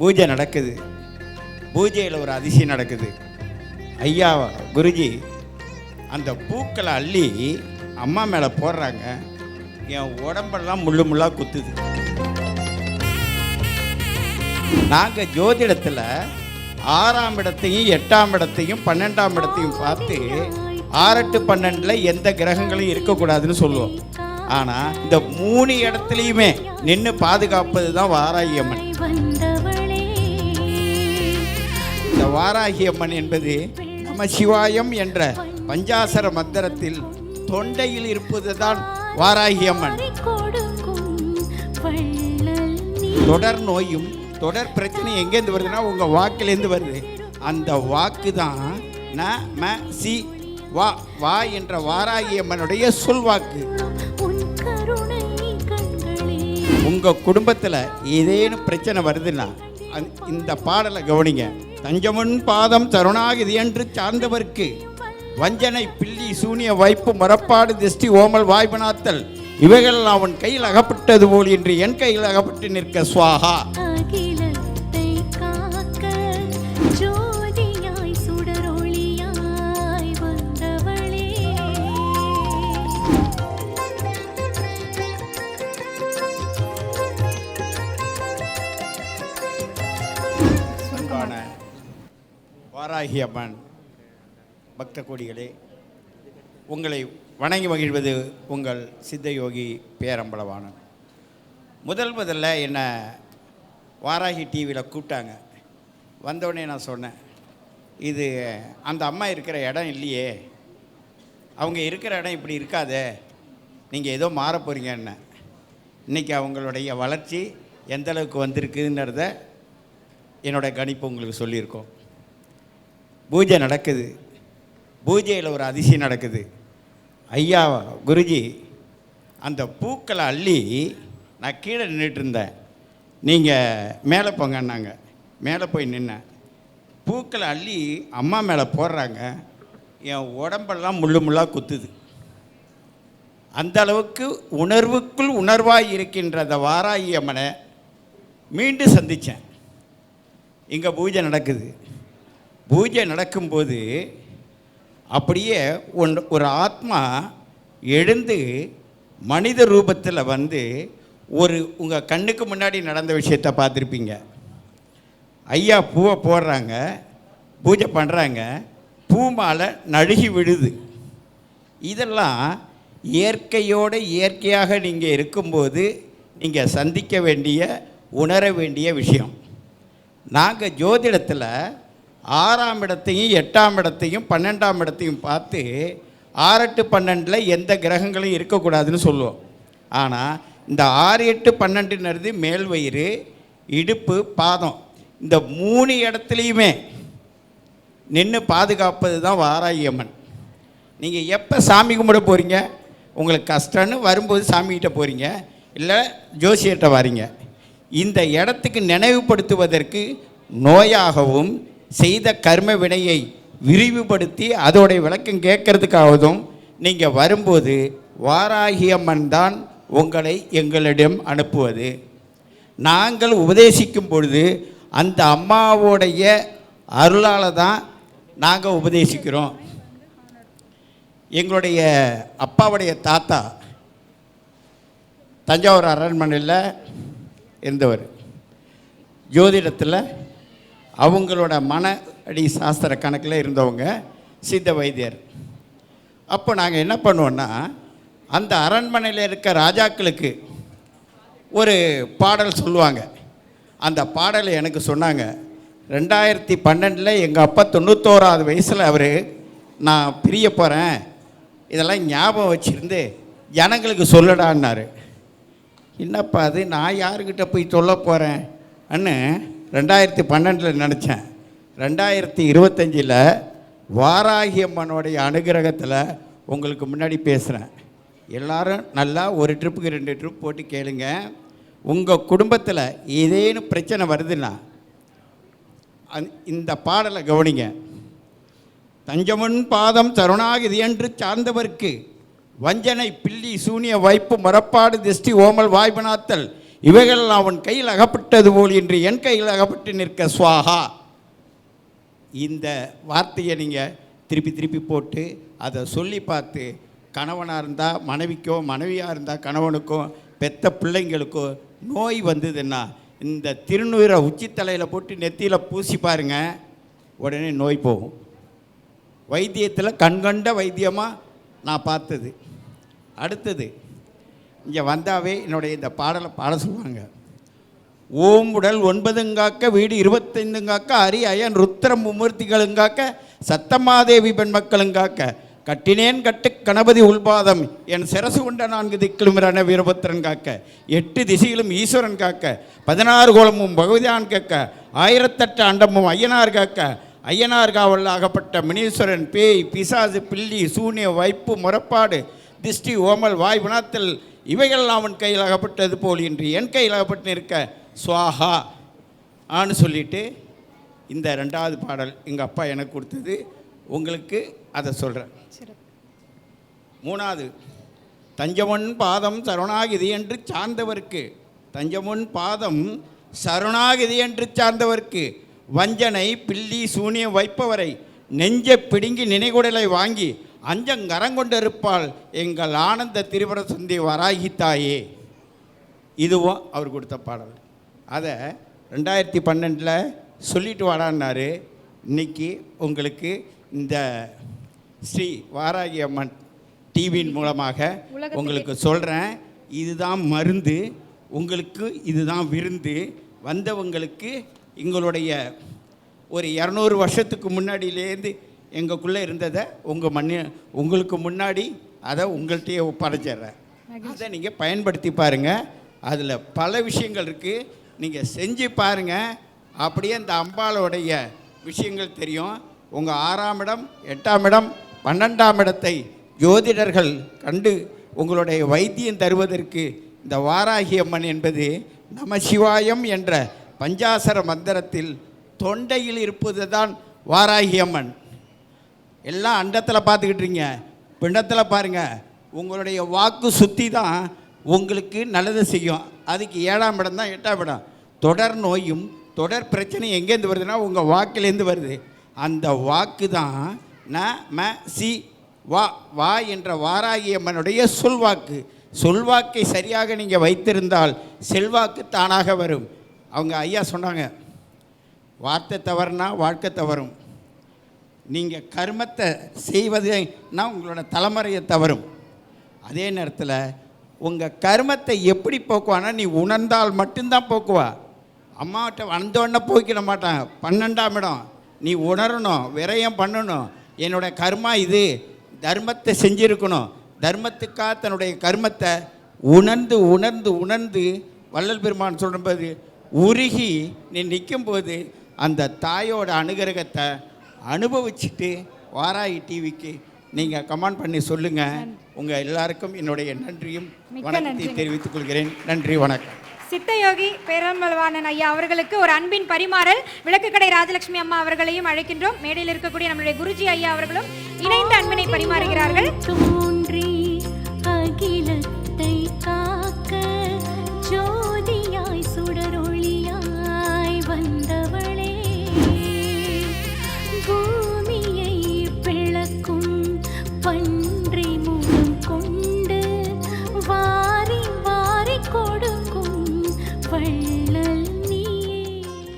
பூஜை நடக்குது. பூஜையில் ஒரு அதிசயம் நடக்குது. ஐயா குருஜி அந்த பூக்களை அள்ளி அம்மா மேலே போடுறாங்க. என் உடம்பெல்லாம் முள்ளு முள்ளாக குத்துது. நாங்கள் ஜோதிடத்தில் ஆறாம் இடத்தையும் எட்டாம் இடத்தையும் பன்னெண்டாம் இடத்தையும் பார்த்து ஆறெட்டு பன்னெண்டில் எந்த கிரகங்களும் இருக்கக்கூடாதுன்னு சொல்லுவோம். ஆனால் இந்த மூணு இடத்துலையுமே நின்று பாதுகாப்பது தான் வாராயம்மன் இந்த வாராகி அம்மன் என்பது நம சிவாயம் என்ற பஞ்சாசர மந்திரத்தில் தொண்டையில் இருப்பது தான் வாராகி அம்மன் தொடர் நோயும் தொடர் பிரச்சனை எங்கேருந்து வருதுன்னா உங்கள் வாக்கிலேருந்து வருது. அந்த வாக்கு தான் ந ம சி வா வா என்ற வாராகி அம்மனுடைய சொல்வாக்கு. உங்கள் குடும்பத்தில் ஏதேனும் பிரச்சனை வருதுன்னா இந்த பாடலை கவனிங்க. தஞ்சமுன் பாதம் தருணாகிதி என்று சார்ந்தவர்க்கு வஞ்சனை பில்லி சூனிய வைப்பு மரப்பாடு திஷ்டி ஓமல் வாய்பனாத்தல் இவைகள் அவன் கையில் அகப்பட்டது போல் என்று என் கையில் அகப்பட்டு நிற்க சுவாகா. வாராகி அம்மன் பக்த கோடிகளே உங்களை வணங்கி மகிழ்வது உங்கள் சித்தயோகி பேரம்பலவாணன். முதல் முதல்ல என்னை வாராகி டிவியில் கூப்பிட்டாங்க. வந்தோடனே நான் சொன்னேன் இது அந்த அம்மா இருக்கிற இடம் இல்லையே. அவங்க இருக்கிற இடம் இப்படி இருக்காதே. நீங்கள் ஏதோ மாற போகிறீங்கன்னு இன்றைக்கி அவங்களுடைய வளர்ச்சி எந்தளவுக்கு வந்திருக்குங்கிறத என்னோடய கணிப்பு உங்களுக்கு சொல்லியிருக்கோம். பூஜை நடக்குது. பூஜையில் ஒரு அதிசயம் நடக்குது. ஐயா குருஜி அந்த பூக்களை அள்ளி நான் கீழே நின்றுட்டு இருந்தேன். நீங்கள் மேலே போங்கன்னாங்க. மேலே போய் நின்னேன். பூக்களை அள்ளி அம்மா மேலே போடுறாங்க. என் உடம்பெல்லாம் முள்ளு முள்ளாக குத்துது. அந்த அளவுக்கு உணர்வுக்குள் உணர்வாக இருக்கின்ற அந்த வாராகி அம்மனை மீண்டும் சந்தித்தேன் இங்கே பூஜை நடக்குது. பூஜை நடக்கும்போது அப்படியே ஒன் ஒரு ஆத்மா எழுந்து மனித ரூபத்தில் வந்து ஒரு உங்கள் கண்ணுக்கு முன்னாடி நடந்த விஷயத்தை பார்த்துருப்பீங்க. ஐயா பூவை போடுறாங்க பூஜை பண்ணுறாங்க பூ மாலை நழுகி விழுது. இதெல்லாம் இயற்கையோடு இயற்கையாக நீங்கள் இருக்கும்போது நீங்கள் சந்திக்க வேண்டிய உணர வேண்டிய விஷயம். நாங்கள் ஜோதிடத்தில் ஆறாம் இடத்தையும் எட்டாம் இடத்தையும் பன்னெண்டாம் இடத்தையும் பார்த்து ஆறெட்டு பன்னெண்டில் எந்த கிரகங்களும் இருக்கக்கூடாதுன்னு சொல்லுவோம். ஆனால் இந்த ஆறு எட்டு பன்னெண்டுன்றது மேல் வயிறு இடுப்பு பாதம். இந்த மூணு இடத்துலையுமே நின்று பாதுகாப்பது தான் வாராயம்மன். நீங்கள் எப்போ சாமி கும்பிட போகிறீங்க உங்களுக்கு கஷ்டம்னு வரும்போது சாமிகிட்ட போகிறீங்க இல்லை ஜோசியர்கிட்ட வரீங்க. இந்த இடத்துக்கு நினைவுபடுத்துவதற்கு நோயாகவும் செய்த கர்ம வினையை விரிவுபடுத்தி அதோடைய விளக்கம் கேட்கறதுக்காகவும் நீங்கள் வரும்போது வாராகியம்மன் தான் உங்களை எங்களிடம் அனுப்புவது. நாங்கள் உபதேசிக்கும் பொழுது அந்த அம்மாவோடைய அருளால் தான் நாங்கள் உபதேசிக்கிறோம். எங்களுடைய அப்பாவுடைய தாத்தா தஞ்சாவூர் அரண்மனையில் இருந்தவர். ஜோதிடத்தில் அவங்களோட மன அடி சாஸ்திர கணக்கில் இருந்தவங்க சித்த வைத்தியர். அப்போ நாங்கள் என்ன பண்ணுவோன்னா அந்த அரண்மனையில் இருக்க ராஜாக்களுக்கு ஒரு பாடல் சொல்லுவாங்க. அந்த பாடலை எனக்கு சொன்னாங்க. ரெண்டாயிரத்தி பன்னெண்டில் எங்கள் அப்பா தொண்ணூத்தோராவது வயசில் அவர் நான் பிரிய போகிறேன் இதெல்லாம் ஞாபகம் வச்சுருந்து ஜனங்களுக்கு சொல்லடான்னாரு. என்னப்பா அது? நான் யாருக்கிட்ட போய் சொல்ல போகிறேன் அன்னு ரெண்டாயிரத்தி பன்னெண்டில் நினச்சேன். ரெண்டாயிரத்தி இருபத்தஞ்சில் வாராகி அம்மனுடைய அனுகிரகத்தில் உங்களுக்கு முன்னாடி பேசுகிறேன் எல்லாரும் நல்லா ஒரு ட்ரிப்புக்கு ரெண்டு ட்ரிப் போட்டு கேளுங்க. உங்கள் குடும்பத்தில் ஏதேனும் பிரச்சனை வருதுன்னா அந் இந்த பாடலை கவனிங்க. தஞ்சமுன் பாதம் தருணாகிது என்று சார்ந்தவர்க்கு வஞ்சனை பில்லி சூனிய வைப்பு மரப்பாடு திஷ்டி ஓமல் வாய்பனாத்தல் இவைகள் அவன் கையில் அகப்பட்டது போல் இன்று என் கையில் அகப்பட்டு நிற்க சுவாகா. இந்த வார்த்தையை நீங்கள் திருப்பி திருப்பி போட்டு அதை சொல்லி பார்த்து கணவனாக இருந்தால் மனைவிக்கோ மனைவியாக இருந்தால் கணவனுக்கோ பெத்த பிள்ளைங்களுக்கோ நோய் வந்ததுன்னா இந்த திருநூரை உச்சித்தலையில் போட்டு நெத்தியில் பூசி பாருங்கள் உடனே நோய் போகும். வைத்தியத்தில் கண்கண்ட வைத்தியமாக நான் பார்த்தது. அடுத்தது இங்கே வந்தாவே என்னுடைய இந்த பாடலை பாட சொல்லுவாங்க. ஓம் உடல் ஒன்பதுங்காக்க வீடு இருபத்தைந்துங்காக்க அரி அயன் ருத்திரம் மும்மூர்த்திகளுங்காக்க சத்தமாதேவி பெண் மக்களுங்காக்க கட்டினேன் கட்டு கணபதி உள்பாதம் என் சிரசு கொண்ட நான்கு திக்கிலுமிரான வீரபத்திரன் காக்க எட்டு திசையிலும் ஈஸ்வரன் காக்க பதினாறு கோலமும் பகவதியான் கேட்க ஆயிரத்தெட்டு அண்டமும் ஐயனார் காக்க ஐயனார் காவல் ஆகப்பட்ட முனீஸ்வரன் பேய் பிசாசு பில்லி சூனிய வைப்பு முறப்பாடு திஷ்டி ஓமல் வாய் வினாத்தல் இவைகள் அவன் கையில் அகப்பட்டது போல் இன்று என் கையில் அகப்பட்டு இருக்க சுவாஹா. ஆன்னு சொல்லிட்டு இந்த ரெண்டாவது பாடல் எங்கள் அப்பா எனக்கு கொடுத்தது. உங்களுக்கு அதை சொல்கிறேன் மூணாவது. தஞ்சமன் பாதம் சரணாகிதி என்று சார்ந்தவர்க்கு. தஞ்சமன் பாதம் சரணாகிதி என்று சார்ந்தவர்க்கு. வஞ்சனை பில்லி சூனியம் வைப்பவரை நெஞ்ச பிடுங்கி நினைகுடலை வாங்கி அஞ்சங்கரங்கொண்டிருப்பாள். எங்கள் ஆனந்த திரிபுர சுந்தி வராகி தாயே. இதுவும் அவர் கொடுத்த பாடல். அதை ரெண்டாயிரத்தி பன்னெண்டில் சொல்லிட்டு வாடான்னாரு. இன்னைக்கு உங்களுக்கு இந்த ஸ்ரீ வாராகி அம்மன் டிவியின் மூலமாக. உங்களுக்கு சொல்கிறேன் இதுதான் மருந்து. உங்களுக்கு இதுதான் விருந்து. வந்தவங்களுக்கு எங்களுடைய ஒரு இரநூறு வருஷத்துக்கு முன்னாடியிலேருந்து எங்களுக்குள்ளே இருந்ததை உங்கள் மண்ணி உங்களுக்கு முன்னாடி அதை உங்கள்கிட்டயே ஒப்படைச்சிடுறேன் அதை நீங்கள் பயன்படுத்தி பாருங்கள் அதில் பல விஷயங்கள் இருக்குது நீங்கள் செஞ்சு பாருங்கள் அப்படியே அந்த அம்பாளுடைய விஷயங்கள் தெரியும். உங்கள் ஆறாம் இடம் எட்டாம் இடம் பன்னெண்டாம் இடத்தை ஜோதிடர்கள் கண்டு உங்களுடைய வைத்தியம் தருவதற்கு இந்த வாராகி அம்மன் என்பது நமசிவாயம் என்ற பஞ்சாசர மந்திரத்தில் தொண்டையில் இருப்பது தான் வாராகி அம்மன் எல்லாம் அண்டத்தில் பார்த்துக்கிட்டு இருக்கீங்க பிண்டத்தில் பாருங்கள் உங்களுடைய வாக்கு சுற்றி தான் உங்களுக்கு நல்லது செய்யும். அதுக்கு ஏழாம் இடம் தான் எட்டாம் இடம். தொடர் நோயும் தொடர் பிரச்சனை எங்கேருந்து வருதுன்னா உங்கள் வாக்குலேருந்து வருது. அந்த வாக்கு தான் ந ம சி வா வா என்ற வாராகியம்மனுடைய சொல்வாக்கு. சொல்வாக்கை சரியாக நீங்கள் வைத்திருந்தால் செல்வாக்கு தானாக வரும். அவங்க ஐயா சொன்னாங்க வார்த்தை தவறுனா வாழ்க்கை தவறும். நீங்கள் கர்மத்தை நான் உங்களோட தலைமுறையை தவறும். அதே நேரத்தில் உங்கள் கர்மத்தை எப்படி போக்குவானா நீ உணர்ந்தால் மட்டும்தான் போக்குவா. அம்மாட்ட வந்தோடனே போய்க்கிட மாட்டான் பன்னெண்டாம் இடம். நீ உணரணும் விரயம் பண்ணணும். என்னோட கர்மா இது. தர்மத்தை செஞ்சுருக்கணும். தர்மத்துக்காக தன்னுடைய கர்மத்தை உணர்ந்து உணர்ந்து உணர்ந்து வள்ளல் பெருமான் சொல்லும்போது உருகி நீ நிற்கும்போது அந்த தாயோட அனுகிரகத்தை அனுபவிச்சுட்டு வாராயி டிவிக்கு நீங்கள் கமெண்ட் பண்ணி சொல்லுங்கள் உங்கள் எல்லாருக்கும் என்னுடைய நன்றியும் வணக்கத்தை. தெரிவித்துக் கொள்கிறேன். நன்றி வணக்கம். சித்தயோகி பேரம்பலவாணன் ஐயா அவர்களுக்கு ஒரு அன்பின் பரிமாறல். விளக்குக்கடை ராஜலட்சுமி அம்மா அவர்களையும் அழைக்கின்றோம். மேடையில் இருக்கக்கூடிய நம்மளுடைய குருஜி ஐயா அவர்களும் இணைந்து அன்பினை பரிமாறுகிறார்கள்.